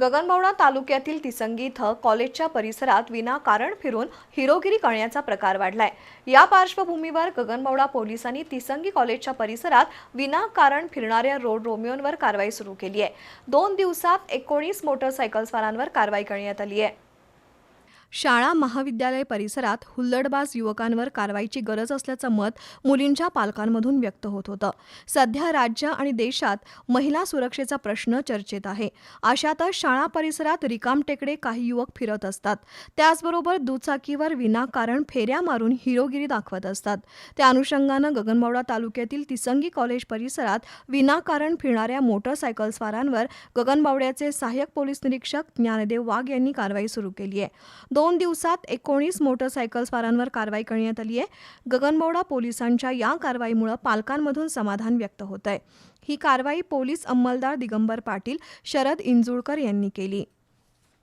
गगनबावडा तालुक्यातील तिसंगी इथं कॉलेजच्या परिसरात विनाकारण फिरून हिरोगिरी करण्याचा प्रकार वाढलाय. या पार्श्वभूमीवर गगनबावडा पोलिसांनी तिसंगी कॉलेजच्या परिसरात विनाकारण फिरणाऱ्या रोड रोमिओंवर कारवाई सुरू केली आहे. दोन दिवसात एकोणीस मोटरसायकलस्वारांवर कारवाई करण्यात आली आहे. शाळा महाविद्यालय परिसरात हुल्लडबाज युवकांवर कारवाईची गरज असल्याचं मत मुलींच्या पालकांमधून व्यक्त होत होतं. सध्या राज्य आणि देशात महिला सुरक्षेचा प्रश्न चर्चेत आहे. अशातच शाळा परिसरात रिकामटेकडे काही युवक फिरत असतात. त्याचबरोबर दुचाकीवर विनाकारण फेऱ्या मारून हिरोगिरी दाखवत असतात. त्या अनुषंगानं गगनबावडा तालुक्यातील तिसंगी कॉलेज परिसरात विनाकारण फिरणाऱ्या मोटरसायकलस्वारांवर गगनबावड्याचे सहाय्यक पोलीस निरीक्षक ज्ञानदेव वाघ यांनी कारवाई सुरू केली आहे. दोन दिवसात एकोणीस मोटरसायकलस्वारांवर कारवाई करण्यात आली आहे. गगनबावडा पोलिसांच्या या कारवाईमुळे पालकांमधून समाधान व्यक्त होत आहे ही कारवाई पोलीस अंमलदार दिगंबर पाटील शरद इंजुळकर यांनी केली.